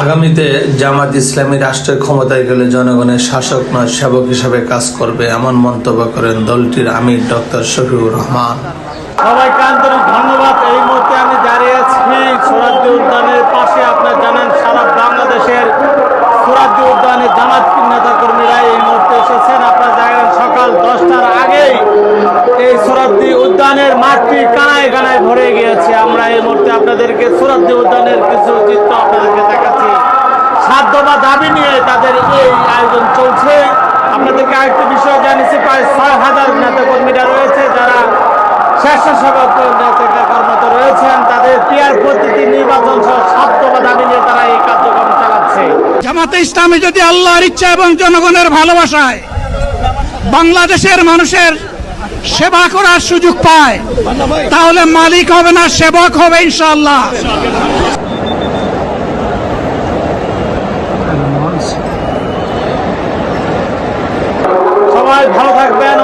আগামীতে জামাত ইসলামী রাষ্ট্রের ক্ষমতায় গেলে জনগণের শাসক নয়, সেবক হিসাবে কাজ করবে এমন মন্তব্য করেন দলটির আমির ডক্টর শফিউর রহমান। সবাইকে আন্তরিক ধন্যবাদ। এই মুহূর্তে আমি দাঁড়িয়ে আছি সোরাদ্দি উদ্যানের পাশে। আপনার জানেন, সারা বাংলাদেশের সোরাদ্দি উদ্যানের জামাত নেতা কর্মীরা এই মুহূর্তে এসেছেন। আপনারা জানেন, সকাল দশটার আগেই এই সোরাদ্দি উদ্যানের মাঠটি কানায় কানায় ভরে গিয়েছে। আমরা এই মুহূর্তে আপনাদেরকে সোরাদ্দি উদ্যানের কিছু চিত্র আপনাদেরকে সাধ্য বা দাবি নিয়ে তাদের এই আয়োজন চলছে, আপনাদেরকে আরেকটি বিষয় জানিয়েছি, প্রায় ছয় হাজার নেতা কর্মীরা রয়েছে যারা স্বেচ্ছাসেবক কর্মরত রয়েছেন, তাদের পিয়ার পদ্ধতি, নির্বাচন সহ বা দাবি নিয়ে তারা এই কার্যক্রম চালাচ্ছে। জামাতে ইসলামী যদি আল্লাহর ইচ্ছা এবং জনগণের ভালোবাসায় বাংলাদেশের মানুষের সেবা করার সুযোগ পায়, তাহলে মালিক হবে না, সেবক হবে ইনশাআল্লাহ। থাকবেন ও